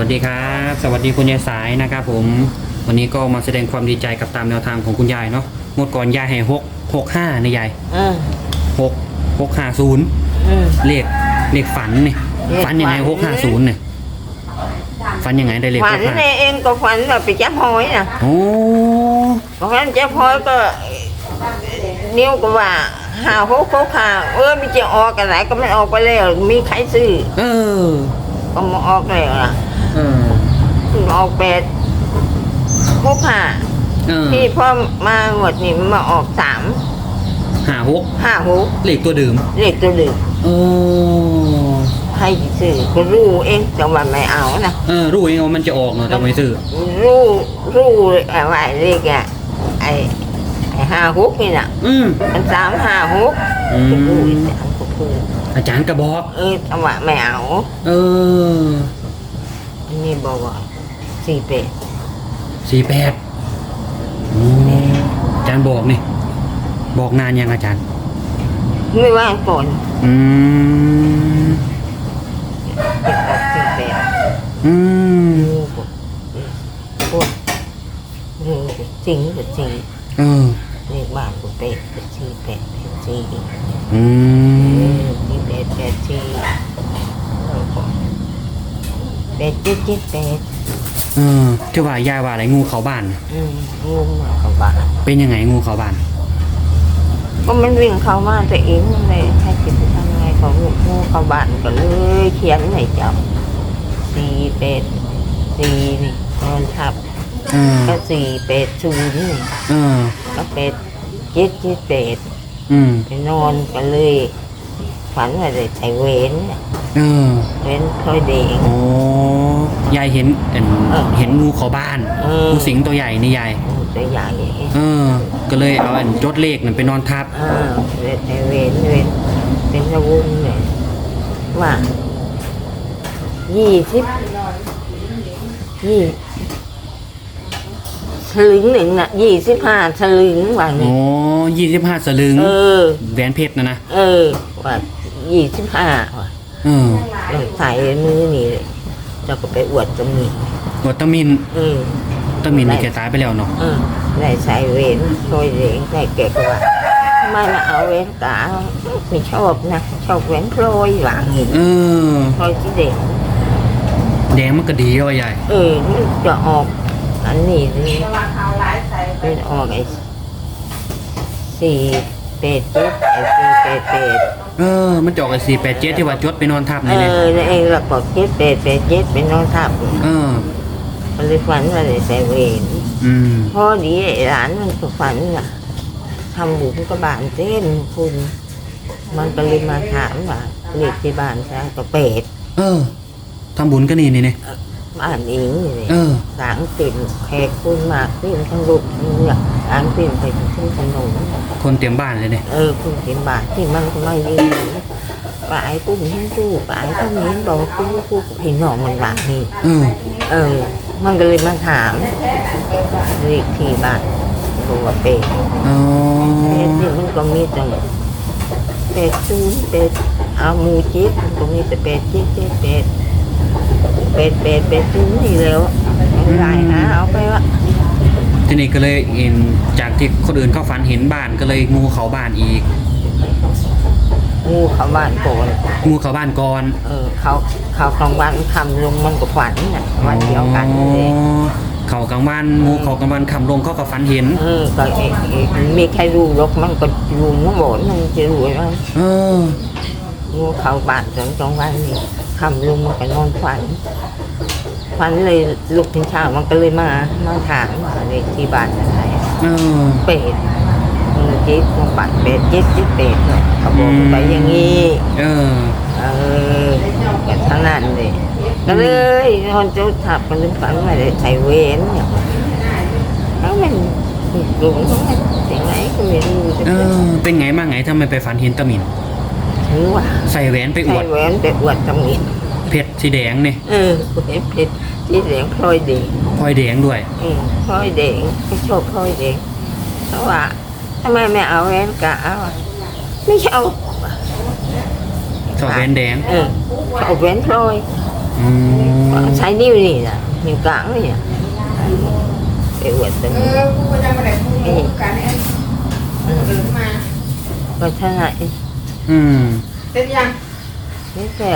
วัสดีครับ สวัสดีคุณยายสายนะครับผม วันนี้ก็มาแสดงความดีใจกับตามแนวทางของคุณยายเนาะงวดก่อนยายให้หกหกห้าในยายเออหกหกห้าศูนย์เออ เลขเลขฝันเนี่ยเลขฝันฝันยังไงหกห้าศูนย์เนี่ยฝันยังไงได้เลขฝัหนกห้าในเองก็ฝันว่าไปจับหอยนะโอ้เพราะงั้นจับหอยก็ นิ้วก็ว่าหาหกหกหาเออไม่จะออกกันไหนก็ไม่ออกไปแล้วมีใครซื้อเออก็มาออกแล้วล่ะ เออถึงออกแปดหกหาเออที่พ่อมาหมดนี่มันมาออกสามห้าหกห้าหกเลขตัวเดิมเลขตัวเดึกโอ้ให้ซื้อก็รู้เองแต่ว่าไม่เอานะเออรู้เองว่ามันจะออกเนาะแต่ไม่ซื้อรู้รู้อะไรเลขอะไอไอห้าหกนี่น่ะอืมมันสามห้าหกอืมก็พูดแต่อันก็พูดอาจารย์กระบอกเออแต่ว่าไม่เอา เอออั นนี่บอกว่าสี่เป็ดสี่แปดโอ้อาจารย์บอกนี่ บอกนานยังอาจารย์ ไม่ว่างก่อน อืมจะออกสี่เป็ดอืมงูก็พวกงูก็สิงก็สิงเออเรียกบ้านก็เป็ดก็สี่เป็ดเป็ดสี่อืมสี่เป็ดเป็ดสี่แล้วก็ เป็ดเจ็ดเจ็ดเป็ดเออที่ว่ายายว่าอะไรงูเขาบ้านน่ะอืมงูมาเข้าบ้านเป็นยังไงงูเขาบ้าน ก็มันวิ่งเข้ามาตัวเองนั่นเลยให้จิตไปทำไงของงูเข้าบ้านก็เลยเขียนให้เจ้าสี่เป็ดสี่นี่นอนทับเออ ก็สี่เป็ดศูนย์นี่เออ ก็เป็ดเจ็ดเจ็ดเป็ดอืม ไปนอนก็เลยฝันว่าได้ใส่เว้นน่ะ เออเว้นค่อยเด้งโอ้ยายเห็นเห็นเออเห็นงูเขาบ้านเออ งูสิงตัวใหญ่นี่ยายงูตัวใหญ่เออ ก็เลยเอาอันจดเลขนั่นไปนอนทับอ่าได้ใส่เว้นเว้นเป็นสวุ้นเลยว่ายี่สิบยี่สลึงหนึ่งน่ะยี่สิบห้าสลึงว่าโอ้นี่ยี่สิบห้าสลึงเออ แหวนเพชรนะนะ เออว่ายี่สิบห้าว่ะเออต้องใส่มือนี่เลยแล้วก็ไปอวดตรงนี้กดตะมินเออตะมินนี่แกตายไปแล้วเนาะเออได้ใส่เวนคอยเลี้ยงได้แกก็ว่าทำไมมาเอาเวนตาไม่ชอบนะชอบเวนพลอยหลังอีกเออพลอยที่เด็กแดงมันก็ดีว่ะยายเออมันจะออกอันนี้นี่เป็นออกไอ้สี่ เป็ดปุ๊บไอ้สี่เป็ดเป็ดเออ มันจะออกไอ้สี่แปดเจ็ดที่ว่าจดไปนอนทับเอนี่เลยอแล้วเองเราก็เจ็ดเป็ดเป็ดเจ็ดเป็นน้องทับเออ มันเลยฝันว่าได้ใส่เวนอืมพอดีไอ้หลานมันก็ฝันน่ะทำบุญกับบานเต้นคุณ มันก็เลยมาถามว่าเรียกที่บ้านใช่ก็เป็ดเออทำบุญก็นี่นี่เนี่ย บ้านเองนี่เลยเออ สางติ่นแขกคุณมากติ่นทั้งลูกทั้งเนี่ยสางติ่นไปถึงถนนคนเตรียมบ้านเลยเนี่ยเออคุณเห็นบาทที่มันก็ไม่ยืนปลายกุ้งทั้งตู้ปลายทั้งนี้บอกกุ้งกุ้งพี่น้องมันหลังนี่ เออเออ มันก็เลยมาถามเรียกที่บ้านบอกว่าเป็ดอ๋อเป็ดนี่มันก็มีแต่เป็ดซูนเป็ดเอาหมูจิ๊บมันก็มีแต่เป็ดจิ๊บจิ๊บเป็ด เป็ดเป็ดเป็ดซูนนี่แล้วไม่ได้นะเอาไปวะทีนี้ก็เลยเห็นจากที่คนอื่นเขาฝันเห็นบ้านก็เลยงูเขาบ้านอีก งูเขาบ้านโกนงูเขาบ้านก่อนเออเขาเขากลางวันคำลงมันก็ฝันน่ะวันเดียวกันเลยอ๋อเขากลางวันงูเขากลางวันคำลงเขาก็ฝันเห็น เออก็เอกเอกมันมีใครรู้หรอกมันก็รู้ทั้งหมดมันจะรู้ว่าเอองูเขาบ้านสองสองวันนี่ คำลงมันก็นอนฝันฝันเลยลุกถึงเช้ามันก็เลยมามาถามว่าเลขที่บ้านอะไรเออเป็ดมือจิ๊บมันปัดเป็ดจิ๊บจิ๊บเป็ดเนี่ยเขาบอกไปอย่างนี้เออเออแบบทั้งนั้นเลยก็เลยคนเจ้าทับกันลึกฝันว่าได้ใส่เวนเนี่ยแล้วมันหลงของมันยังไงก็ไม่รู้จะเออเป็นไงมาไงทำไมไปฝันเห็นตะหมิน ถือว่าใส่แหวนไปอใส่วด แหวนไปอวดตำหนิเพชรสีแดงเนี่ยเออเห็นเพชรที่เหลียงพลอยเด็กพลอยแดงด้วย อืมพลอยเด็กก็ชอบพลอยเด็กเพราะว่าทำไมไม่เอาแหวนกะเอาอะไม่ใช่เอาชอบแหวนแดงเออเอาแหวนพลอยอืมใช้นิ้วนี่นะนิ้วกลางนี่นะไปอวดตัวเอนี้อกูก็ยังไม่ได้พูดกันเองอืมเดินมาก็เท่าไหร่ อืมเสร็จยังนี่แค่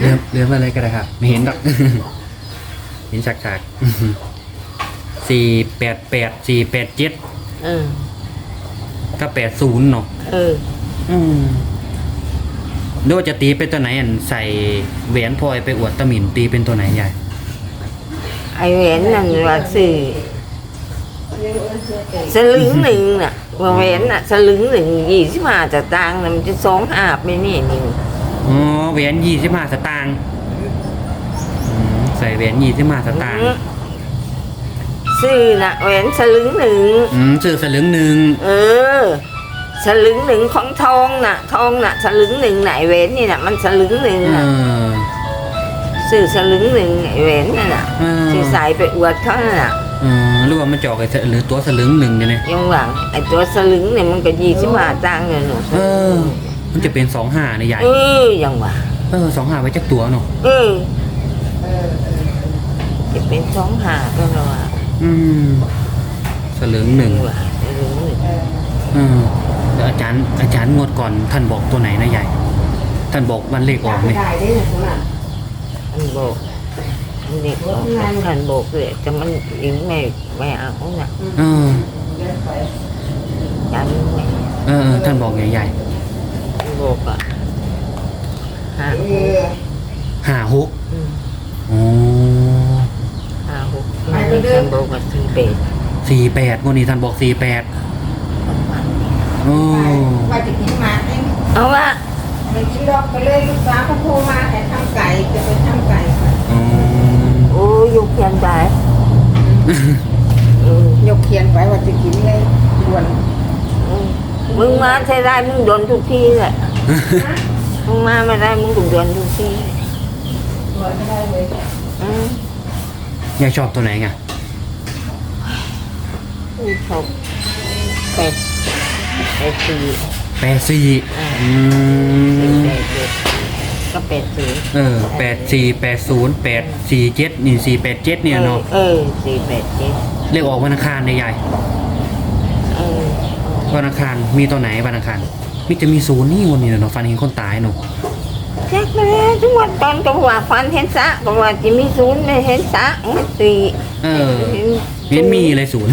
เลื่อมเลื่อมอะไรก็ได้ครับ ไม่เห็นหรอก เห็นฉากฉากสี่แปดแปดสี่แปดเจ็ดเออ ก็แปดศูนย์เนาะเออ อืมดูว่าจะตีเป็นตัวไหนอันใส่แหวนพลอยไปอวดตะหมินตีเป็นตัวไหนยายไอแหวนนั่นว่าสื่อสลึงหนึ่งน่ะ ว่าแหวนน่ะสลึงหนึ่งยี่สิบห้าจะตังค์น่ะมันจะสองห้าไปนี่นิ้วอ๋อแหวนยี่สิบห้าสตางค์อืมใส่แหวนยี่สิบห้าสตางค์ซื้อน่ะแหวนสลึงหนึ่งอืมซื้อสลึงหนึ่งเออ สลึงหนึ่งของทองน่ะ ทองน่ะ สลึงหนึ่งไหนะไอ้แหวนนี่น่ะ มันสลึงหนึ่งเอน่ะอ ซื้อสลึงหนึ่งไอ้แหวนนั่นน่ะเออ ที่ใส่ไปอวดเขาน่ะเออหรือว่ามันจอกไอ้สหรือตัวสลึงหนึ่งเนี่ยนะยังหลังไอ้ตัวสลึงเนี่ยมันก็ยี่สิบห้าตังค์เนี่ยหนูเออ มันจะเป็นสองห้าในใหญ่เออยังว่าเออสองห้าไว้จักตัวเนาะเออจะเป็นสองห้าก็แล้วว่าอืมสลึงหนึ่งว่าสลึงหนึ่งเออแล้วอาจารย์อาจารย์งวดก่อนท่านบอกตัวไหนนะใหญ่ท่านบอกวันเลขออกไหมได้ได้นะคุณอะอันโบกอัน เด็กบอกท่านโบกเลยแต่มันอิงไม่ไม่เอาน่ะเออจำไม่เออเออ ท่านบอกไงใหญ่โบกอะหาหกอห้าหกอืมโอ้ห้าหกมันท่านโบกกับสี่เป็ดสี่แปดวดนี้ท่านบอกสี่แปดโอ้ว่าจะกินหมาเองเอาว่าไม่กินดอกไปเลยลูกสาวเขาโทรมาแต่ทำไก่จะไปทำไก่อืมโอ้ ยยุกยันได้อืมยกเขียนไว้ว่าจะกินเลยด่วนอืมมึงมาใช้ได้มึงโดนทุกทีแหละมึงมาไม่ได้มึงถูกโดนทุกทีด่วนไม่ได้เลยอืมยายชอบตัวไหนไงนี่ชอบเป็ดเป็ดสีแปดสี่อืเป็ดมเป็ดเป็ด ก็เป็ดสีเออแปดสี่แปดศูนย์แปดสี่เจ็ดนี่สี่แปดเจ็ดเนี่ยเนาะเออสีเป็ดเจ็ดเลขออกวันอังคารเนี่ยยายเออวันอังคารมีตัวไหนวันอังคารมิจะมีศูนย์นี่วันนี้เนาะฟันเห็นคนตายเนาะแจ็คมาแล้วทุกวันตอนก็ว่าฟันเห็นสะก็ว่าจะมีศูนย์ไม่เห็นสะเห็นสี่เออเห็นมีเลยศูนย์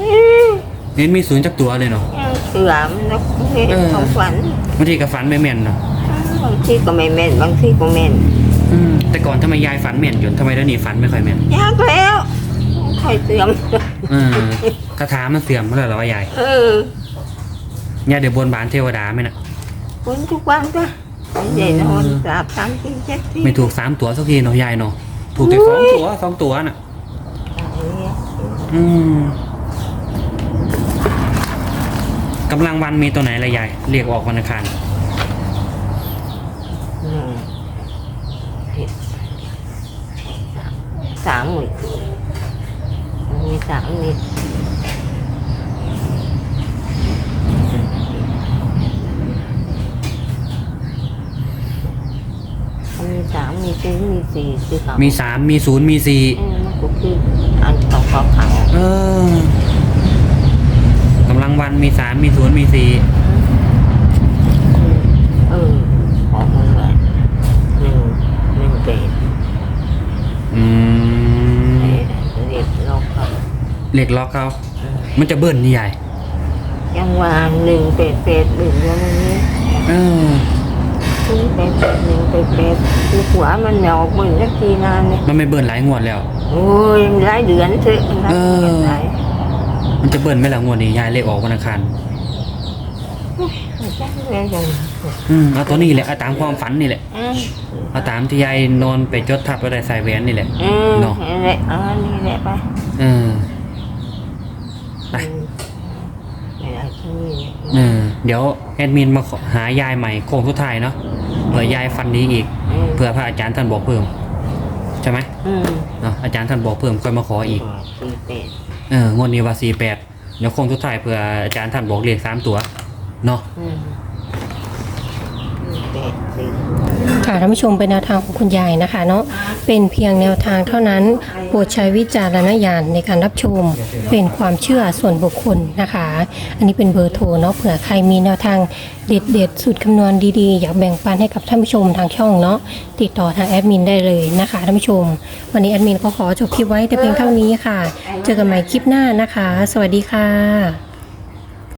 อืมเห็นมีศูนย์จักตัวเลยเนาะเสือมันนกเห็นเออของฝันบางทีก็ฝันไม่แม่นเนาะบางทีก็ไม่แม่นบางทีก็แม่นอืมแต่ก่อนทำไมยายฝันแม่นอยู่ทำไมเดี๋ยวนี้ฝันไม่ค่อยแม่นยากแล้วค่อยเสื่อมเออคาถามันเสื่อมเมื่อไหร่หรอวะยายเออยายเดี๋ยวบนบานเทวดาไหมน่ะคนทุกวันก็ใหญ่นอนสามสามสี่เจ็ดสี่ไม่ถูกสามตัวสักทีเนาะยายเนาะถูกแต่สองตัวสองตัวน่ะ อืมกำลังวันมีตัวไหนละยายเรียกออกวันอังคารอืมสามหมื่นมีสามมีมีสามมีสี่มีสี่สี่สามมีสามมีศูนย์มีสี่เออมันก็คืออันของเขาเขาเออ กำลังวันมีสามมีศูนย์มีสี่เออของมันแบบหนึ่งหนึ่งเป็ดอืมเอ๊ะเรียบล็อกเขาเหล็กล็อกเขามันจะเบิ้ลนี่ใหญ่ยังวางหนึ่งเป็ดเป็ดหนึ่งวันนี้เออหนึ่งเป็ดเป็ดหนึ่งเป็ดเป็ดคือหัวมันเหนียวเหมือนสักทีนานเนี่ยมันไม่เบิ้ลหลายงวดแล้ว โอ้ยหลายเดือนเถอะหลายเดือนหลาย มันจะเบิ้ลไหมล่ะงวดนี้ยายเลขออกวันอังคารไม่ใช่เรื่องจังอืมเอาตัวนี้แหละเอาตามความฝันนี่แหละอืมเอาตามที่ยายนอนไปจดทับก็ได้ใส่แหวนนี่แหละอืมเนาะนี่แหละอ่านี่แหละไปเออ ไปอืมไม่ได้ที่นี่เนี่ยเออเดี๋ยวแอดมินมาขอหายายใหม่โค้งสุดท้ายเนาะเผื่อยายฟันดีอีกอืมเผื่อพระอาจารย์ท่านบอกเพิ่มใช่ไหมอืมเนาะอาจารย์ท่านบอกเพิ่มค่อยมาขออีก สี่เป็ด เอองวดนี้ว่าสี่แปดเดี๋ยวโคงสุดท้ายเผื่ออาจารย์ท่านบอกเลขสามตัวเนาะ อืมสี่เป็ดสี่ ค่ะท่านผู้ชมเป็นแนวทางของคุณยายนะคะเนาะเป็นเพียงแนวทางเท่านั้นโปรดใช้วิจารณญาณในการรับชมเป็นความเชื่อส่วนบุคคลนะคะ อันนี้เป็นเบอร์โทรเนาะเผื่อใครมีแนวทางเด็ดๆสูตรคำนวณดีๆ อยากแบ่งปันให้กับท่านผู้ชมทางช่องเนาะติดต่อทางแอดมินได้เลยนะคะท่านผู้ชม วันนี้แอดมินก็ขอจบคลิปไว้แต่เพียงเท่านี้ค่ะ เจอกันใหม่คลิปหน้านะคะ สวัสดีค่ะ